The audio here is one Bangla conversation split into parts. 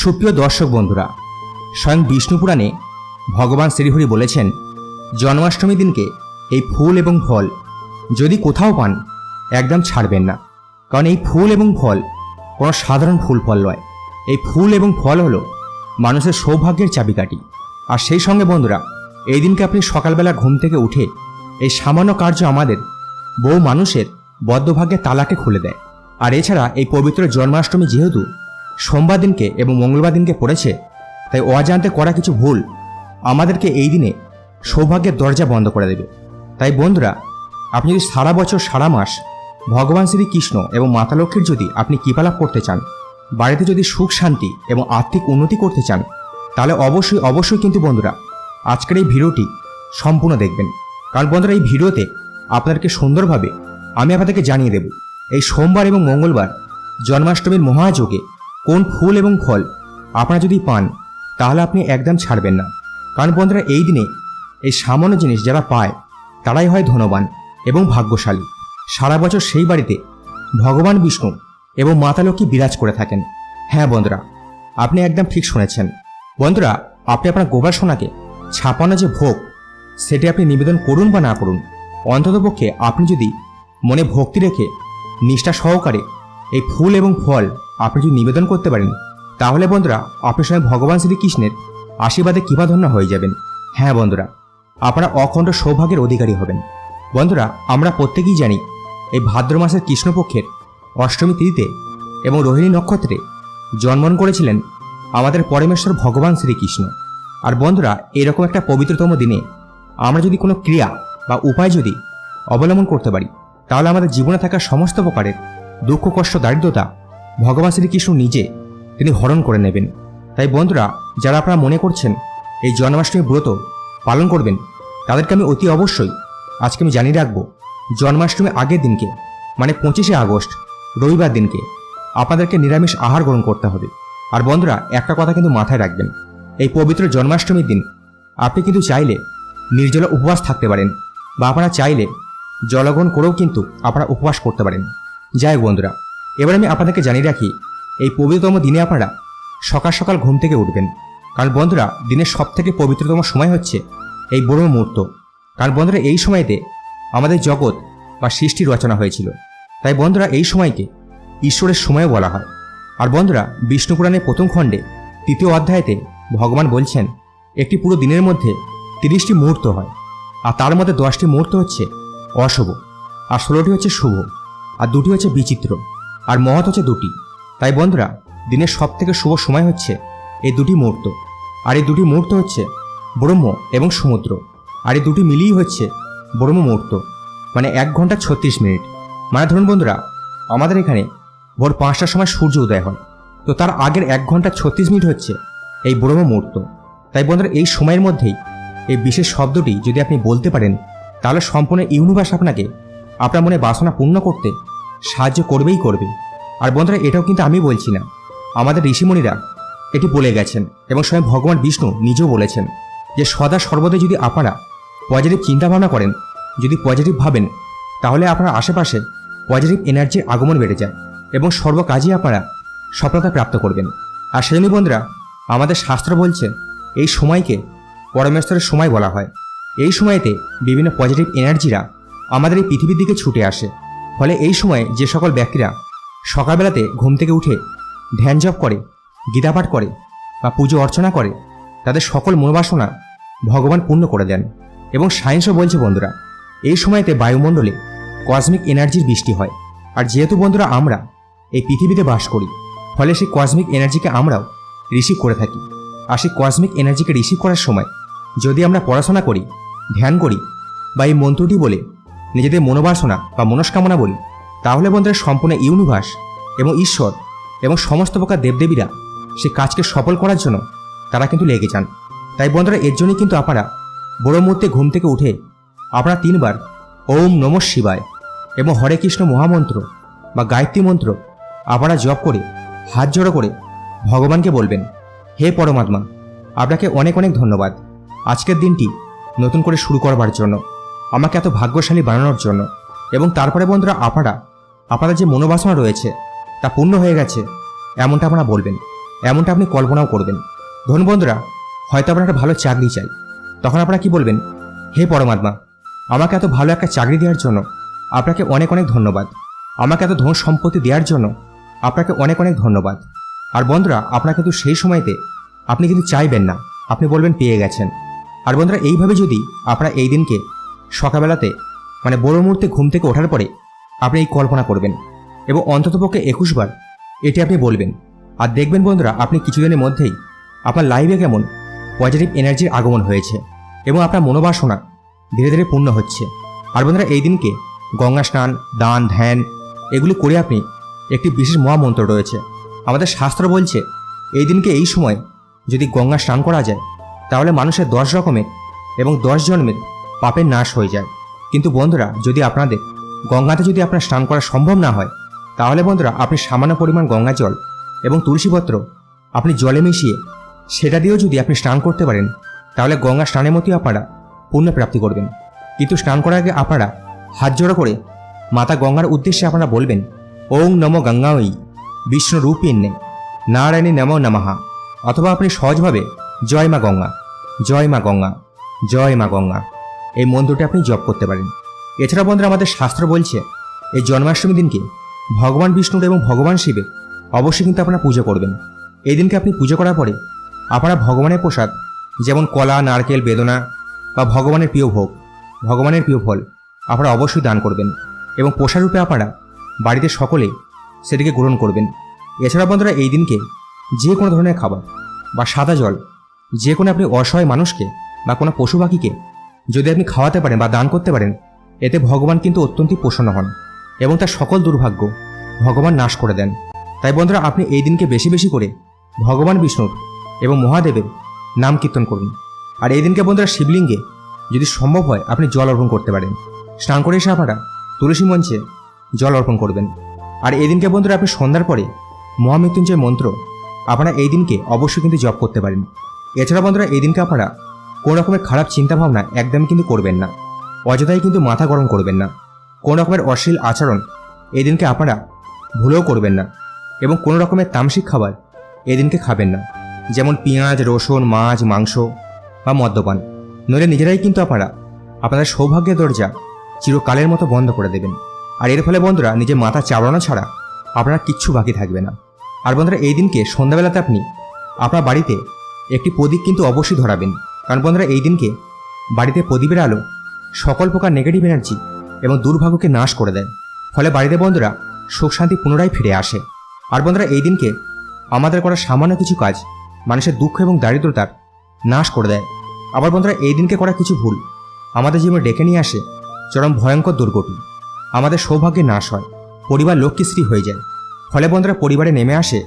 সুপ্রিয় দর্শক বন্ধুরা, স্বয়ং বিষ্ণু পুরাণে ভগবান শ্রীহরি বলেছেন, জন্মাষ্টমী দিনকে এই ফুল এবং ফল যদি কোথাও পান, একদম ছাড়বেন না। কারণ এই ফুল এবং ফল কোনো সাধারণ ফুল ফল নয়। এই ফুল এবং ফল হলো মানুষের সৌভাগ্যের চাবিকাঠি। আর সেই সঙ্গে বন্ধুরা, এই দিনকে আপনি সকালবেলা ঘুম থেকে উঠে এই সামান্য কার্য আমাদের বহু মানুষের বদ্ধভাগ্যের তালাকে খুলে দেয়। আর এছাড়া এই পবিত্র জন্মাষ্টমী যেহেতু সোমবার দিনকে এবং মঙ্গলবার দিনকে পড়েছে, তাই অজান্তে করা কিছু ভুল আমাদেরকে এই দিনে সৌভাগ্যের দরজা বন্ধ করে দেবে। তাই বন্ধুরা, আপনি যদি সারা বছর, সারা মাস ভগবান শ্রীকৃষ্ণ এবং মাতা লক্ষ্মীর যদি আপনি কৃপালাভ করতে চান, বাড়িতে যদি সুখ, শান্তি এবং আর্থিক উন্নতি করতে চান, তাহলে অবশ্যই অবশ্যই কিন্তু বন্ধুরা আজকের এই ভিডিওটি সম্পূর্ণ দেখবেন। কারণ বন্ধুরা, এই ভিডিওতে আপনাদেরকে সুন্দরভাবে আমি আপনাদেরকে জানিয়ে দেব, এই সোমবার এবং মঙ্গলবার জন্মাষ্টমীর মহাযোগে কোন ফুল এবং ফল আপনারা যদি পান, তাহলে আপনি একদম ছাড়বেন না। কারণ বন্ধুরা, এই দিনে এই সামান্য জিনিস যারা পায়, তারাই হয় ধনবান এবং ভাগ্যশালী। সারা বছর সেই বাড়িতে ভগবান বিষ্ণু এবং মাতা লক্ষ্মী বিরাজ করে থাকেন। হ্যাঁ বন্ধুরা, আপনি একদম ঠিক শুনেছেন। বন্ধুরা, আপনি আপনার গোবার সোনাকে ছাপানো যে ভোগ, সেটি আপনি নিবেদন করুন বা না করুন, অন্ততপক্ষে আপনি যদি মনে ভক্তি রেখে নিষ্ঠা সহকারে এই ফুল এবং ফল আপনি যদি নিবেদন করতে পারেন, তাহলে বন্ধুরা আপনি স্বয়ং ভগবান শ্রীকৃষ্ণের আশীর্বাদে কৃপাধন্য হয়ে যাবেন। হ্যাঁ বন্ধুরা, আপনারা অখণ্ড সৌভাগ্যের অধিকারী হবেন। বন্ধুরা, আমরা প্রত্যেকেই জানি এই ভাদ্র মাসের কৃষ্ণপক্ষের অষ্টমী তিথিতে এবং রোহিণী নক্ষত্রে জন্মন করেছিলেন আমাদের পরমেশ্বর ভগবান শ্রীকৃষ্ণ। আর বন্ধুরা, এরকম একটা পবিত্রতম দিনে আমরা যদি কোনো ক্রিয়া বা উপায় যদি অবলম্বন করতে পারি, তাহলে আমাদের জীবনে থাকা সমস্ত প্রকারের দুঃখ, কষ্ট, দারিদ্রতা ভগবান শ্রীকৃষ্ণ নিজে তিনি হরণ করে নেবেন। তাই বন্ধুরা, যারা আপনারা মনে করছেন এই জন্মাষ্টমী ব্রত পালন করবেন, তাদেরকে আমি অতি অবশ্যই আজকে আমি জানিয়ে রাখব জন্মাষ্টমী আগের দিনকে মানে পঁচিশে আগস্ট, রবিবার দিনকে আপনাদেরকে নিরামিষ আহার গ্রহণ করতে হবে। আর বন্ধুরা, একটা কথা কিন্তু মাথায় রাখবেন, এই পবিত্র জন্মাষ্টমীর দিন আপনি কিন্তু চাইলে নির্জলা উপবাস থাকতে পারেন, বা আপনারা চাইলে জলগ্রহণ করেও কিন্তু আপনারা উপবাস করতে পারেন। যাই বন্ধুরা এবার আমি আপনাদেরকে জানিয়ে রাখি, এই পবিত্রতম দিনে আপনারা সকাল সকাল ঘুম থেকে উঠবেন। কারণ বন্ধুরা, দিনের সব থেকে পবিত্রতম সময় হচ্ছে এই বড় মুহূর্ত। কারণ বন্ধুরা, এই সময়তে আমাদের জগৎ বা সৃষ্টি রচনা হয়েছিল। তাই বন্ধুরা, এই সময়কে ঈশ্বরের সময়ও বলা হয়। আর বন্ধুরা, বিষ্ণু পুরাণের প্রথম খণ্ডে, তৃতীয় অধ্যায়তে ভগবান বলছেন, একটি পুরো দিনের মধ্যে তিরিশটি মুহূর্ত হয়। আর তার মধ্যে দশটি মুহূর্ত হচ্ছে অশুভ। আর ষোলোটি হচ্ছে শুভ। আর দুটি হচ্ছে বিচিত্র। আর মহৎ হচ্ছে দুটি। তাই বন্ধুরা, দিনের সব থেকে শুভ সময় হচ্ছে এই দুটি মুহূর্ত। আর এই দুটি মুহূর্ত হচ্ছে ব্রহ্ম এবং সমুদ্র। আর এই দুটি মিলিয়েই হচ্ছে ব্রহ্ম মুহূর্ত মানে এক ঘণ্টা ছত্রিশ মিনিট। মানে ধরুন বন্ধুরা, আমাদের এখানে ভোর পাঁচটার সময় সূর্য উদয় হয়। তো তার আগের এক ঘণ্টা ছত্রিশ মিনিট হচ্ছে এই ব্রহ্ম মুহূর্ত। তাই বন্ধুরা, এই সময়ের মধ্যেই এই বিশেষ শব্দটি যদি আপনি বলতে পারেন, তাহলে সম্পূর্ণ ইউনিভার্স আপনাকে আপনার মনে বাসনা পূর্ণ করতে সাহায্য করবেই করবে। আর বন্ধুরা, এটাও কিন্তু আমি বলছি না। আমাদের ঋষিমণিরা এটি বলে গেছেন এবং স্বয়ং ভগবান বিষ্ণু নিজেও বলেছেন যে, সদা সর্বদাই যদি আপনারা পজিটিভ চিন্তাভাবনা করেন, যদি পজিটিভ ভাবেন, তাহলে আপনার আশেপাশে পজিটিভ এনার্জির আগমন বেড়ে যায় এবং সর্বকাজেই আপনারা সফলতা প্রাপ্ত করবেন। আর সেজন্য বন্ধুরা, আমাদের শাস্ত্র বলছে, এই সময়কে পরমেশ্বরের সময় বলা হয়। এই সময়তে বিভিন্ন পজিটিভ এনার্জিরা আমাদের এই পৃথিবীর দিকে ছুটে আসে। ফলে এই সময়ে যে সকল ব্যক্তিরা সকালবেলাতে ঘুম থেকে উঠে ধ্যান জপ করে গীতাপাঠ করে বা পুজো অর্চনা করে, তাদের সকল মনোবাসনা ভগবান পূর্ণ করে দেন। এবং সায়েন্সও বলছে, বন্ধুরা, এই সময়তে বায়ুমণ্ডলে কসমিক এনার্জির বৃষ্টি হয়। আর যেহেতু, বন্ধুরা, আমরা এই পৃথিবীতে বাস করি, ফলে সেই কসমিক এনার্জিকে আমরাও রিসিভ করে থাকি। আর সেই কসমিক এনার্জিকে রিসিভ করার সময় যদি আমরা পড়াশোনা করি, ধ্যান করি বা এই মন্ত্রটি বলে নিজেদের মনোবাসনা বা মনস্কামনা বলি, তাহলে বন্ধুরা সম্পূর্ণ ইউনিভার্স এবং ঈশ্বর এবং সমস্ত প্রকার দেবদেবীরা সে কাজকে সফল করার জন্য তারা কিন্তু লেগে যান। তাই বন্ধুরা এর জন্যই কিন্তু আপনারা বড় মুহূর্তে ঘুম থেকে উঠে আপনারা তিনবার ওম নম শিবায় এবং হরে কৃষ্ণ মহামন্ত্র বা গায়ত্রী মন্ত্র আপনারা জপ করে, হাত জড়ো করে ভগবানকে বলবেন, হে পরমাত্মা, আপনাকে অনেক অনেক ধন্যবাদ। আজকের দিনটি নতুন করে শুরু করবার জন্য। আমাকে এত ভাগ্যশালী বানানোর জন্য। এবং তারপরে বন্ধুরা, আপনারা, আপনাদের যে মনোবাসনা রয়েছে, তা পূর্ণ হয়ে গেছে, এমনটা আপনারা বলবেন, এমনটা আপনি কল্পনাও করবেন। ধরুন বন্ধুরা, হয়তো আপনার একটা ভালো চাকরি চাই। তখন আপনারা কি বলবেন? হে পরমাত্মা, আমাকে এত ভালো একটা চাকরি দেওয়ার জন্য আপনাকে অনেক অনেক ধন্যবাদ। আমাকে এত ধন সম্পত্তি দেওয়ার জন্য আপনাকে অনেক অনেক ধন্যবাদ। আর বন্ধুরা, আপনার কিন্তু সেই সময়তে আপনি কিন্তু চাইবেন না, আপনি বলবেন পেয়ে গেছেন। আর বন্ধুরা, এইভাবে যদি আপনারা এই দিনকে সকালবেলাতে মানে বড় মুহূর্তে ঘুম থেকে ওঠার পরে, আপনি এই কল্পনা করবেন এবং অন্ততপক্ষে একুশ বার এটি আপনি বলবেন। আর দেখবেন বন্ধুরা, আপনি কিছুদিনের মধ্যেই আপনার লাইফে কেমন পজিটিভ এনার্জির আগমন হয়েছে এবং আপনার মনোবাসনা ধীরে ধীরে পূর্ণ হচ্ছে। আর বন্ধুরা, এই দিনকে গঙ্গা স্নান, দান, ধ্যান, এগুলি করে আপনি একটি বিশেষ মহামন্ত্র রয়েছে। আমাদের শাস্ত্র বলছে, এই দিনকে এই সময় যদি গঙ্গা স্নান করা যায়, তাহলে মানুষের দশ রকমের এবং দশ জন্মের পাপের নাশ হয়ে যায়। কিন্তু বন্ধুরা, যদি আপনাদের গঙ্গাতে যদি আপনার স্নান করা সম্ভব না হয়, তাহলে বন্ধুরা, আপনি সামান্য পরিমাণ গঙ্গা জল এবং তুলসীপত্র আপনি জলে মিশিয়ে সেটা দিয়েও যদি আপনি স্নান করতে পারেন, তাহলে গঙ্গা স্নানের মতোই আপনারা পুণ্য প্রাপ্তি করবেন। কিন্তু স্নান করার আগে আপনারা হাত জোড়ো করে মাতা গঙ্গার উদ্দেশ্যে আপনারা বলবেন, ওং নম গঙ্গাওই বিষ্ণু রূপিন্নে নারায়ণী নম নমহা অথবা আপনি সহজভাবে, জয় মা গঙ্গা, জয় মা গঙ্গা, জয় মা গঙ্গা। এই মন্ত্রটি আপনি জপ করতে পারেন। এছাড়া বন্ধুরা আমাদের শাস্ত্র বলছে, এই জন্মাষ্টমী দিনকে ভগবান বিষ্ণুর এবং ভগবান শিবের অবশ্যই কিন্তু আপনারা পুজো করবেন। এই দিনকে আপনি পুজো করার পরে আপনারা ভগবানের প্রসাদ, যেমন কলা, নারকেল, বেদনা বা ভগবানের প্রিয় ভোগ, ভগবানের প্রিয় ফল আপনারা অবশ্যই দান করবেন এবং রূপে আপনারা বাড়িতে সকলে সেটিকে গ্রহণ করবেন। এছাড়া বন্ধুরা এই দিনকে যে কোনো ধরনের খাবার বা সাদা জল, যে কোনো আপনি অসহায় মানুষকে বা কোনো পশু পাখিকে যদি আপনি খাওয়াতে পারেন বা দান করতে পারেন, এতে ভগবান কিন্তু অত্যন্তই প্রসন্ন হন এবং তার সকল দুর্ভাগ্য ভগবান নাশ করে দেন। তাই বন্ধুরা, আপনি এই দিনকে বেশি বেশি করে ভগবান বিষ্ণুর এবং মহাদেবের নাম কীর্তন করুন। আর এই দিনকে বন্ধুরা শিবলিঙ্গে যদি সম্ভব হয়, আপনি জল অর্পণ করতে পারেন। স্নান করে এসে আপনারা তুলসী মঞ্চে জল অর্পণ করবেন। আর এই দিনকে বন্ধুরা, আপনি সন্ধ্যার পরে মহামৃত্যুঞ্জয় মন্ত্র আপনারা এই দিনকে অবশ্যই কিন্তু জপ করতে পারেন। এছাড়া বন্ধুরা, এই দিনকে আপনারা কোনো রকমের খারাপ চিন্তাভাবনা একদমই কিন্তু করবেন না। অযথাই কিন্তু মাথা গরম করবেন না। কোনো রকমের অশ্লীল আচরণ এদিনকে আপনারা ভুলেও করবেন না এবং কোনো রকমের তামসিক খাবার এদিনকে খাবেন না। যেমন পেঁয়াজ, রসুন, মাছ, মাংস বা মদ্যপান। নইলে নিজেরাই কিন্তু আপনারা আপনাদের সৌভাগ্যের দরজা চিরকালের মতো বন্ধ করে দেবেন। আর এর ফলে বন্ধুরা, নিজের মাথা চাবড়ানো ছাড়া আপনার কিচ্ছু বাকি থাকবে না। আর বন্ধুরা, এই দিনকে সন্ধ্যাবেলাতে আপনি আপনার বাড়িতে একটি প্রদীপ কিন্তু অবশ্যই ধরাবেন। কারণ বন্ধুরা, এই দিনকে বাড়িতে প্রদীপের আলো, সকল প্রকার নেগেটিভ এনার্জি এবং দুর্ভাগ্যকে নাশ করে দেয়। ফলে বাড়িতে বন্ধুরা, সুখ শান্তি পুনরায় ফিরে আসে। আর বন্ধুরা, এই দিনকে আমাদের করা সামান্য কিছু কাজ মানুষের দুঃখ এবং দারিদ্রতার নাশ করে দেয়। আবার বন্ধুরা, এই দিনকে করা কিছু ভুল আমাদের জীবনে ডেকে নিয়ে আসে চরম ভয়ঙ্কর দুর্গতি। আমাদের সৌভাগ্যে নাশ হয়, পরিবার লক্ষ্মীশ্রী হয়ে যায়। ফলে বন্ধুরা, পরিবারে নেমে আসে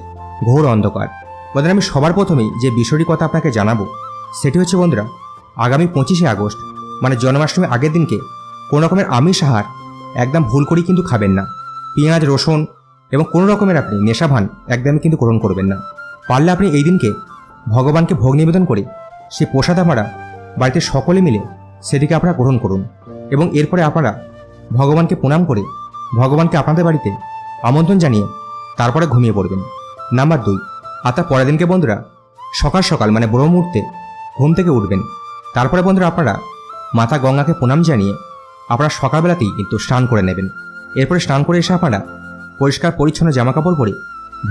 ঘোর অন্ধকার। বন্ধুরা, আমি সবার প্রথমেই যে বিষয়টি কথা আপনাকে জানাব সেটি হচ্ছে বন্ধুরা, আগামী পঁচিশে আগস্ট মানে জন্মাষ্টমীর আগের দিনকে কোনো রকমের আমিষ আহার একদম ভুল করেই কিন্তু খাবেন না। পেঁয়াজ, রসুন এবং কোনো রকমের আপনি নেশাভান একদমই কিন্তু গ্রহণ করবেন না। পারলে আপনি এই দিনকে ভগবানকে ভোগ নিবেদন করে সে প্রসাদ আপনারা বাড়িতে সকলে মিলে সেটিকে আপনারা গ্রহণ করুন এবং এরপরে আপনারা ভগবানকে প্রণাম করে ভগবানকে আপনাদের বাড়িতে আমন্ত্রণ জানিয়ে তারপরে ঘুমিয়ে পড়বেন। নাম্বার দুই, আর তার পরের দিনকে বন্ধুরা, সকাল সকাল মানে ব্রহ্ম মুহূর্তে ঘুম থেকে উঠবেন। তারপরে বন্ধুরা আপনারা মাতা গঙ্গাকে প্রণাম জানিয়ে আপনারা সকালবেলাতেই কিন্তু স্নান করে নেবেন। এরপরে স্নান করে এসে আপনারা পরিষ্কার পরিচ্ছন্ন জামাকাপড় পরে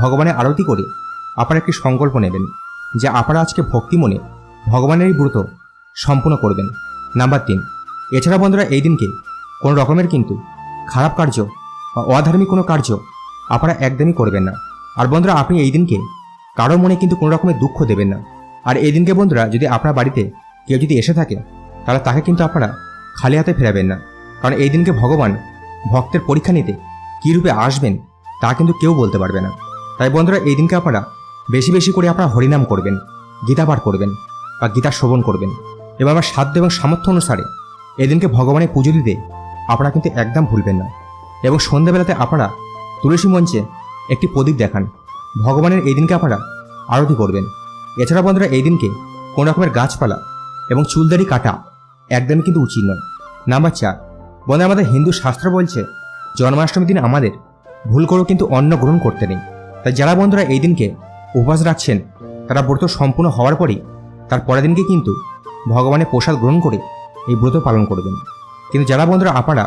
ভগবানের আরতি করে আপনারা একটি সংকল্প নেবেন যে আপনারা আজকে ভক্তি মনে ভগবানেরই ব্রত সম্পূর্ণ করবেন। নাম্বার তিন, এছাড়া বন্ধুরা এই দিনকে কোনো রকমের কিন্তু খারাপ কার্য বা অধার্মিক কোনো কার্য আপনারা একদমই করবেন না। আর বন্ধুরা আপনি এই দিনকে কারও মনে কিন্তু কোনো রকমের দুঃখ দেবেন না। আর এই দিনকে বন্ধুরা, যদি আপনার বাড়িতে কেউ যদি এসে থাকে, তাহলে তাকে কিন্তু আপনারা খালি হাতে ফেরাবেন না। কারণ এই দিনকে ভগবান ভক্তের পরীক্ষা নিতে কী রূপে আসবেন, তা কিন্তু কেউ বলতে পারবে না। তাই বন্ধুরা, এই দিনকে আপনারা বেশি বেশি করে আপনারা হরিনাম করবেন, গীতা পাঠ করবেন বা গীতা শ্রবণ করবেন। এবং আমার সাধ্য এবং সামর্থ্য অনুসারে এদিনকে ভগবানের পুজো দিতে আপনারা কিন্তু একদম ভুলবেন না। এবং সন্ধ্যাবেলাতে আপনারা তুলসী মঞ্চে একটি প্রদীপ দেখান। ভগবানের এই দিনকে আপনারা আরতি করবেন। এছাড়া বন্ধুরা এই দিনকে কোনো রকমের গাছপালা এবং চুলদারি কাটা একদমই কিন্তু উচিত নয়। নাম্বার চার বন্ধু আমাদের হিন্দু শাস্ত্র বলছে, জন্মাষ্টমীর দিন আমাদের ভুল করেও কিন্তু অন্ন গ্রহণ করতে নেই। তাই যারা বন্ধুরা এই দিনকে উপবাস রাখছেন, তারা ব্রত সম্পূর্ণ হওয়ার পরেই তার পরের দিনকে কিন্তু ভগবানের প্রসাদ গ্রহণ করে এই ব্রত পালন করবেন। কিন্তু যারা বন্ধুরা আপনারা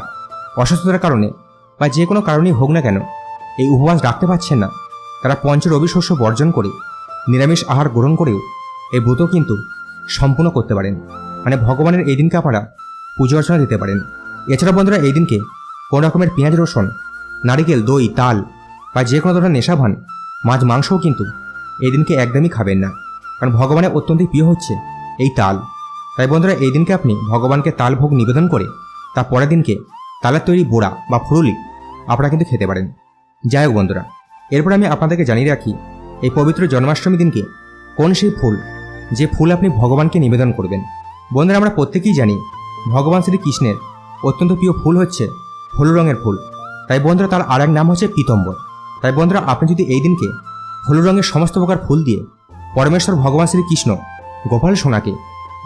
অসুস্থতার কারণে বা যে কোনো কারণেই হোক না কেন এই উপবাস রাখতে পারছেন না, তারা পঞ্চ রবি শস্য বর্জন করে নিরামিষ আহার গ্রহণ করেও এই ব্রত কিন্তু সম্পূর্ণ করতে পারেন। মানে ভগবানের এই দিনকে আপনারা পুজো অর্চনা দিতে পারেন। এছাড়া বন্ধুরা, এই দিনকে কোনো রকমের পেঁয়াজ রসুন, নারিকেল, দই, তাল বা যে কোনো ধরনের নেশাভান মাছ, মাংসও কিন্তু এই দিনকে একদমই খাবেন না। কারণ ভগবানের অত্যন্ত প্রিয় হচ্ছে এই তাল। তাই বন্ধুরা, এই দিনকে আপনি ভগবানকে তাল ভোগ নিবেদন করে তার পরের দিনকে তালের তৈরি বোড়া বা ফুরুলি আপনারা কিন্তু খেতে পারেন। যাই হোক বন্ধুরা, এরপর আমি আপনাদেরকে জানিয়ে রাখি এই পবিত্র জন্মাষ্টমী দিনকে কোন সেই ফুল যে ফুল আপনি ভগবানকে নিবেদন করবেন? বন্ধুরা, আমরা প্রত্যেকেই জানি ভগবান শ্রীকৃষ্ণের অত্যন্ত প্রিয় ফুল হচ্ছে হলুদ রঙের ফুল। তাই বন্ধুরা, তার আর এক নাম হচ্ছে পীতম্বর। তাই বন্ধুরা, আপনি যদি এই দিনকে হলুদ রঙের সমস্ত প্রকার ফুল দিয়ে পরমেশ্বর ভগবান শ্রীকৃষ্ণ গোপাল সোনাকে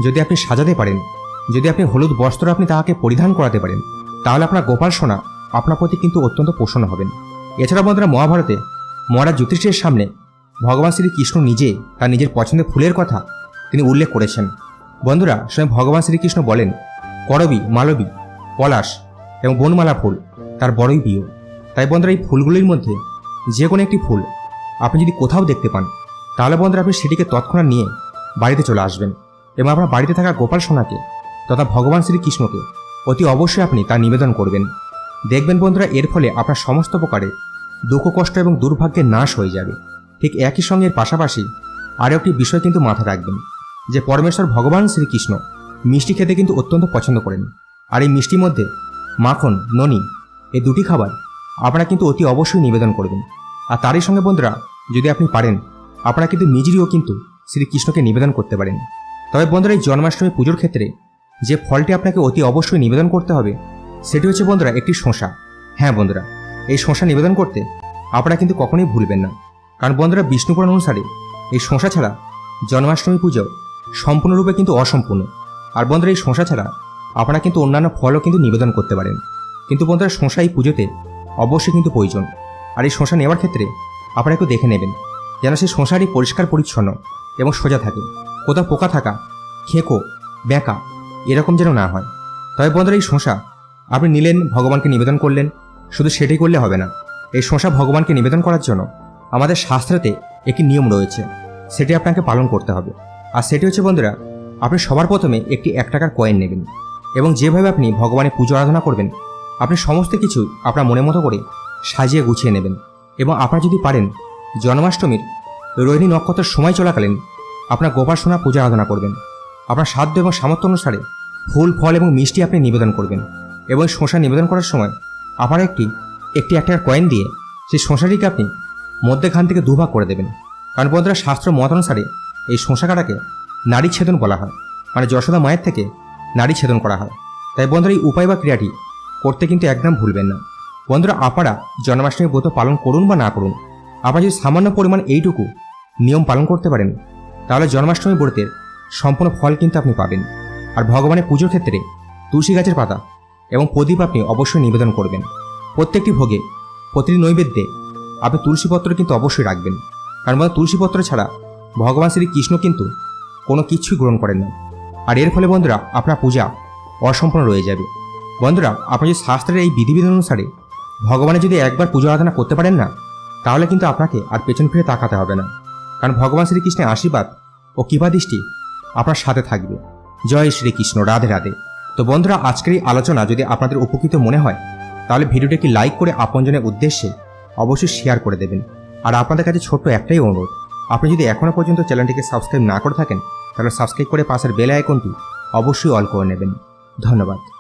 যদি আপনি সাজাতে পারেন, যদি আপনি হলুদ বস্ত্র আপনি তাহাকে পরিধান করাতে পারেন, তাহলে আপনার গোপাল সোনা আপনার প্রতি কিন্তু অত্যন্ত প্রসন্ন হবেন। এছাড়া বন্ধুরা, মহাভারতে মহারাজ জ্যোতিষের সামনে ভগবান শ্রীকৃষ্ণ নিজে তার নিজের পছন্দের ফুলের কথা তিনি উল্লেখ করেছেন। বন্ধুরা, স্বয়ং ভগবান শ্রীকৃষ্ণ বলেন, করবী, মালবী, পলাশ এবং বনমালা ফুল তার বড়ই প্রিয়। তাই বন্ধুরা, এই ফুলগুলির মধ্যে যে কোনো একটি ফুল আপনি যদি কোথাও দেখতে পান, তাহলে বন্ধুরা আপনি সেটিকে তৎক্ষণাৎ নিয়ে বাড়িতে চলে আসবেন এবং আপনার বাড়িতে থাকা গোপাল সোনাকে তথা ভগবান শ্রীকৃষ্ণকে অতি অবশ্যই আপনি তা নিবেদন করবেন। দেখবেন বন্ধুরা, এর ফলে আপনার সমস্ত প্রকারের দুঃখ, কষ্ট এবং দুর্ভাগ্যের নাশ হয়ে যাবে। ঠিক একই সঙ্গে পাশাপাশি আরও একটি বিষয় কিন্তু মাথায় রাখবেন, যে পরমেশ্বর ভগবান শ্রীকৃষ্ণ মিষ্টি খেতে কিন্তু অত্যন্ত পছন্দ করেন। আর এই মিষ্টির মধ্যে মাখন, ননি এই দুটি খাবার আপনারা কিন্তু অতি অবশ্যই নিবেদন করবেন। আর তারই সঙ্গে বন্ধুরা, যদি আপনি পারেন, আপনারা কিন্তু নিজেরও কিন্তু শ্রীকৃষ্ণকে নিবেদন করতে পারেন। তবে বন্ধুরা, এই জন্মাষ্টমী পুজোর ক্ষেত্রে যে ফলটি আপনাকে অতি অবশ্যই নিবেদন করতে হবে, সেটি হচ্ছে বন্ধুরা একটি শশা হ্যাঁ বন্ধুরা, এই শশা নিবেদন করতে আপনারা কিন্তু কখনোই ভুলবেন না। কারণ বন্ধুরা বিষ্ণুপুরাণ অনুসারে এই শশা ছাড়া জন্মাষ্টমী পুজো সম্পূর্ণরূপে কিন্তু অসম্পূর্ণ। আর বন্ধুরা এই শশা ছাড়া আপনারা কিন্তু অন্যান্য ফলও কিন্তু নিবেদন করতে পারেন। কিন্তু বন্ধুরা শশা এই পুজোতে অবশ্যই কিন্তু প্রয়োজন। আর এই শশা নেওয়ার ক্ষেত্রে আপনারা একটু দেখে নেবেন, যেন সেই শশাটি পরিষ্কার, পরিচ্ছন্ন এবং সোজা থাকে। কোথাও পোকা থাকা, খেঁকো, ব্যাঁকা এরকম যেন না হয়। তবে বন্ধুরা এই শশা আপনি নিলেন, ভগবানকে নিবেদন করলেন, শুধু সেটাই করলে হবে না। এই শশা ভগবানকে নিবেদন করার জন্য আমাদের শাস্ত্রেতে একটি নিয়ম রয়েছে, সেটি আপনাকে পালন করতে হবে। আর সেটি হচ্ছে, বন্ধুরা, আপনি সবার প্রথমে একটি এক টাকার কয়েন নেবেন এবং যেভাবে আপনি ভগবানের পুজো আরাধনা করবেন, আপনি সমস্ত কিছু আপনার মনের মতো করে সাজিয়ে গুছিয়ে নেবেন এবং আপনারা যদি পারেন, জন্মাষ্টমীর রোহিণী নক্ষত্রের সময় চলাকালীন আপনার গোপাল সোনা পূজা আরাধনা করবেন। আপনার সাধ্য এবং সামর্থ্য অনুসারে ফুল, ফল এবং মিষ্টি আপনি নিবেদন করবেন এবং শশা নিবেদন করার সময় আপনারা একটি একটি একটা কয়েন দিয়ে সেই শশাটিকে আপনি মধ্যেখান থেকে দুভাগ করে দেবেন। কারণ বন্ধুরা শাস্ত্র মত অনুসারে এই শশা কাটাকে নারী ছেদন বলা হয়। মানে যশোদা মায়ের থেকে নারী ছেদন করা হয়। তাই বন্ধুরা এই উপায় বা ক্রিয়াটি করতে কিন্তু একদম ভুলবেন না। বন্ধুরা আপনারা জন্মাষ্টমী ব্রত পালন করুন বা না করুন, আপনারা যদি সামান্য পরিমাণ এইটুকু নিয়ম পালন করতে পারেন, তাহলে জন্মাষ্টমী ব্রতের সম্পূর্ণ ফল কিন্তু আপনি পাবেন। আর ভগবানের পুজোর ক্ষেত্রে তুলসী গাছের পাতা এবং প্রদীপ আপনি অবশ্যই নিবেদন করবেন। প্রত্যেকটি ভোগে প্রতিটি নৈবেদ্যে আপনি তুলসীপত্র কিন্তু অবশ্যই রাখবেন। কারণ বন্ধু তুলসীপত্র ছাড়া ভগবান শ্রীকৃষ্ণ কিন্তু কোনো কিছুই গ্রহণ করেন না। আর এর ফলে বন্ধুরা আপনার পূজা অসম্পূর্ণ রয়ে যাবে। বন্ধুরা, আপনি যদি শাস্ত্রের এই বিধিবিধান অনুসারে ভগবানের যদি একবার পুজো আরাধনা করতে পারেন না, তাহলে কিন্তু আপনাকে আর পেছন ফিরে তাকাতে হবে না। কারণ ভগবান শ্রীকৃষ্ণের আশীর্বাদ ও কৃপাদৃষ্টি আপনার সাথে থাকবে। জয় শ্রীকৃষ্ণ রাধে রাধে। তো বন্ধুরা, আজকের এই আলোচনা যদি আপনাদের উপকৃত মনে হয়, তাহলে ভিডিওটিকে লাইক করে আপনজনের উদ্দেশ্যে অবশ্যই শেয়ার করে দেবেন। আর আপনাদের কাছে ছোট্ট একটাই অনুরোধ, আপনি যদি এখনও পর্যন্ত চ্যানেলটিকে সাবস্ক্রাইব না করে থাকেন, তাহলে সাবস্ক্রাইব করে পাশের বেল আইকনটি অবশ্যই অল করে নেবেন। ধন্যবাদ।